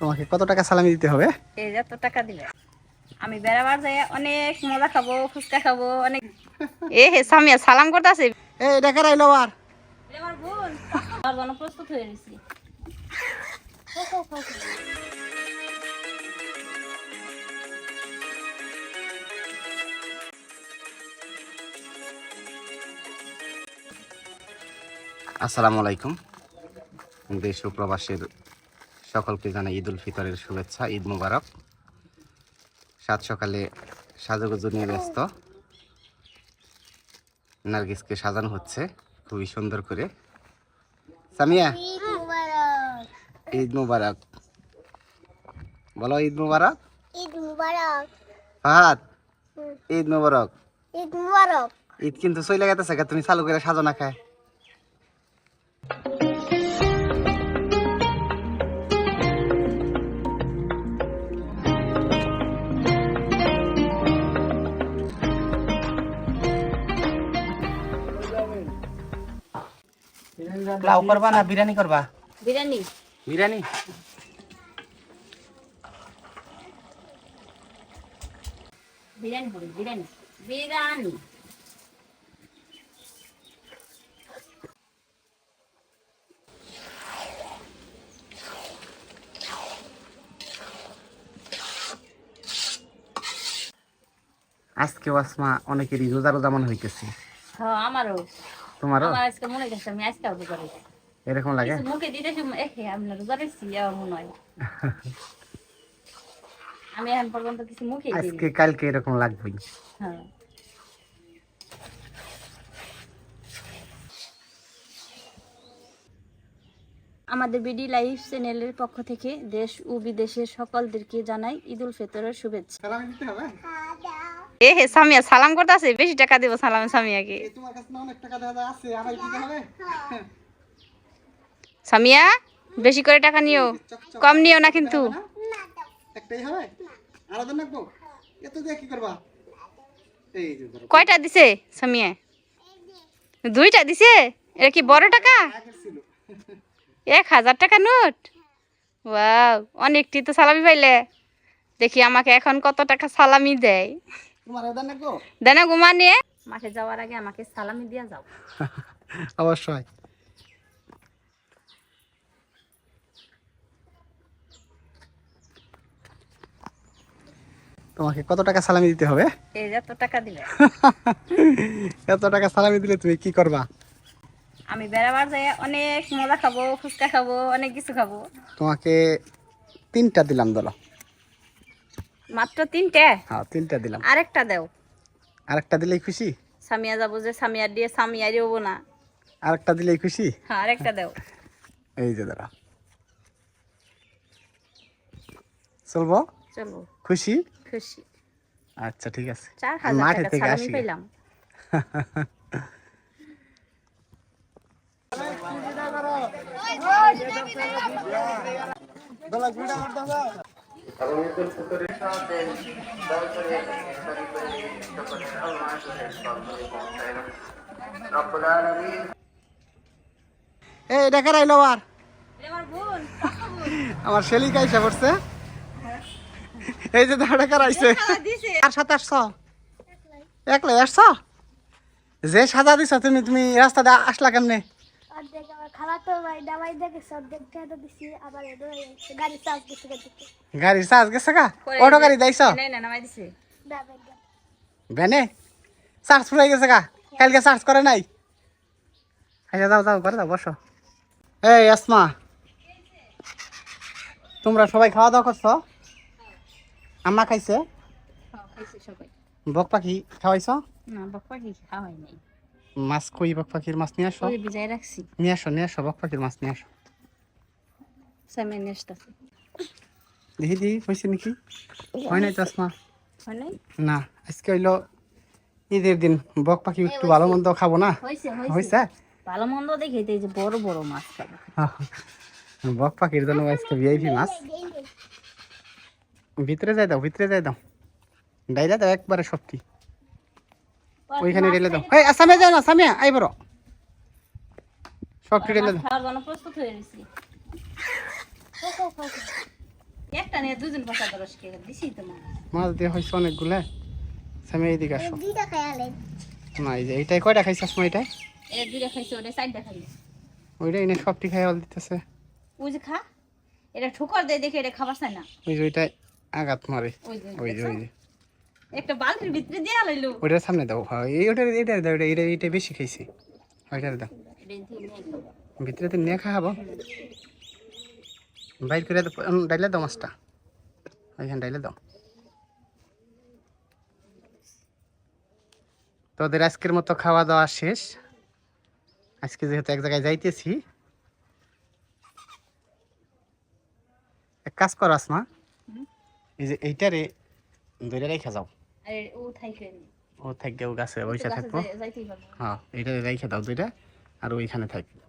তোমাকে কত টাকা সালামি দিতে হবে? এই যে টাকা দিলে। আমি বেড়াবার যাই অনেক মজা খাব ফুচকা খাব অনেক এ হে সামিয়া সালাম করতেছে? এই দেখা রাইলো আর আমার বোন। আমার জন্য প্রস্তুত হয়ে গেছি। আসসালামু আলাইকুম। দেশ ও প্রবাসের সকলকে জানাই ঈদ উল ফিতরের শুভেচ্ছা ঈদ মুবারক। সাত সকালে সাজুগুজু নিয়ে ব্যস্ত। নার্গিসকে সাজানো হচ্ছে খুবই সুন্দর করে। সামিয়া ঈদ মুবারক। বলো ঈদ মুবারক। ঈদ মুবারক। ফাহাদ ঈদ মুবারক। ঈদ মুবারক। ঈদ কিন্তু চলে গেছে তুমি চালু করে সাজানো খায়। পোলাও করবা না বিরিয়ানি করবা? বিরিয়ানি। বিরিয়ানি? বিরিয়ানি বিরিয়ানি। বিরিয়ানি। আজকে ওয়াসমা অনেকেরই রোজা রোজা মনে হইতেছে। হ্যাঁ আমারও। তোমারও? আমার আজকে মনে গেছে আমি আজকে এরকম লাগে? মুখে দিতে এ আমি রোজা রেখছি মনে হয়। আমি এখন পর্যন্ত কিছু মুখে দিই আজকে কালকে এরকম লাগবেই। হ্যাঁ। আমাদের বিডি লাইভ চ্যানেলের পক্ষ থেকে দেশ ও বিদেশের সকলদেরকে জানাই ঈদ উল ফিতরের শুভেচ্ছা। এ হে সামিয়া সালাম করতেছে? বেশি টাকা দেবো সালাম সামিয়াকে। তোমার কাছে অনেক টাকা আছে আমার দিতে হবে? সামিয়া বেশি করে টাকা নিও। কম নিও না কিন্তু। একটাই হবে? আরও দেন রাখব এত দিয়ে কি করবা? এই কয়টা দিছে সামিয়া? দুইটা দিছে? এটা কি বড় টাকা? এক হাজার টাকা নোট? ওয়াও অনেকটি তো সালামি পাইলে। দেখি আমাকে এখন কত টাকা সালামি দেয়। দেন দেনা ঘুমা নিয়ে। মাঠে যাওয়ার আগে আমাকে সালামি দিয়ে যাও। অবশ্যই। তোমাকে কত টাকা সালামি দিতে হবে? এই এত টাকা দিলে। এত টাকা সালামি দিলে তুমি কি করবা? আমি বেড়াবার যাই অনেক মজা খাব ফুচকা খাব অনেক কিছু খাব। তোমাকে তিনটা দিলাম দলো মাত্র তিনটে হ্যাঁ তিনটা দিলাম আরেকটা দাও আরেকটা দিলেই খুশি সামিয়া যাব যে সামিয়া দিয়ে সামিয়া দেবো না আরেকটা দিলেই খুশি হ্যাঁ আরেকটা দাও এই যে দাঁড়া চলবো চলো খুশি খুশি আচ্ছা ঠিক আছে চার হাজার মাঠে টাকা থেকে সালামি আসি পাইলাম এই দেখা রাইলো আর আমার শেলিকা এসে পড়ছে। এই যে দাঁড়া টাকা রাইছে দিছে। আর সাথে আসছো? একলাই। আসছো? যে সাজা দিছ তুমি তুমি রাস্তা দিয়ে আসলা কেমনে? অর্ধেক আমার খালা ভাই দাবাই দেখেছে অর্ধেক টাকা দিছি আবার গাড়ি চার্জ গেছে গাড়ি চার্জ গেছে কা অটো গাড়ি যাইছ নাই না নামাই দিছে। দাবাই ভ্যানে চার্জ ফুরাই গেছে কা কালকে চার্জ করে নাই? আচ্ছা যাও যাও করে দাও বসো। এই আসমা। তোমরা সবাই খাওয়া দাওয়া করছ? আম্মা খাইছে? হ্যাঁ, খাইছে সবাই। বক পাখি খাওয়াইছ? না বাপ্পা কি খাওয়াই নাই। মাছ কই বক পাখির মাছ নিয়ে আসো? রাখছি। নিয়ে আসো নিয়ে আসো বক পাখির মাছ নিয়ে আসো। সামিয়া নেস্টাছে দেখি দেখি হয়েছে নাকি? হয় নাই নাই? না আজকে হইল ঈদের দিন। বক পাখি একটু ভালো মন্দ খাব না? হয়েছে ভালো মন্দ দেখে যে বড় বড় মাছ খাব। বক পাখির জন্য আজকে ভিআইপি মাছ। ভিতরে যাই দাও ভিতরে যাই দাও। ডাইরা দাও একবারে সত্যি ওইখানে রেলে দাও। এই আসামে যাও না আসামে আই বড়। সবটি রেলে দাও। খাওয়ার জন্য প্রস্তুত হয়ে গেছি একটা নিয়ে দুজন পাশা দরস কে দিছি তো মা মাছ দিয়ে হয়েছে অনেকগুলা। সামি এইদিকে আসো। দুইটা খেয়ালে। না এই যে এইটাই কয়টা খাইছে আসমা এইটাই এটা দুইটা খাইছে ওটা চারটা খাইছে। ওইটাই এনে সবটি খাই অল দিতেছে। ওই যে খা এটা ঠুকর দেয় দেখে এটা খাবার চায় না। ওই যে ওইটাই আঘাত মারে। ওই যে ওই যে ওই যে। একটা বালতির ভিতরে দেয়া লইলো। ওইটার সামনে দাও হ্যাঁ এই ওটার এইটার দাও এটা এইটা এইটা বেশি খাইছি। ওইটার দাও। ভিতরে তো নিয়ে খাওয়াবো বাইর করে ডাইলে দাও মাছটা। ওইখানে ডাইলে দাও। তোদের আজকের মতো খাওয়া দাওয়া শেষ। আজকে যেহেতু এক জায়গায় যাইতেছি। এক কাজ করো আসমা? এই যে এইটারে ধরে রেখে যাও। আরে ও থাইকে ও থাকবে ও গাছে বসে থাকব। হ্যাঁ এটা রেখে দাও দুইটা আর ওইখানে থাকবে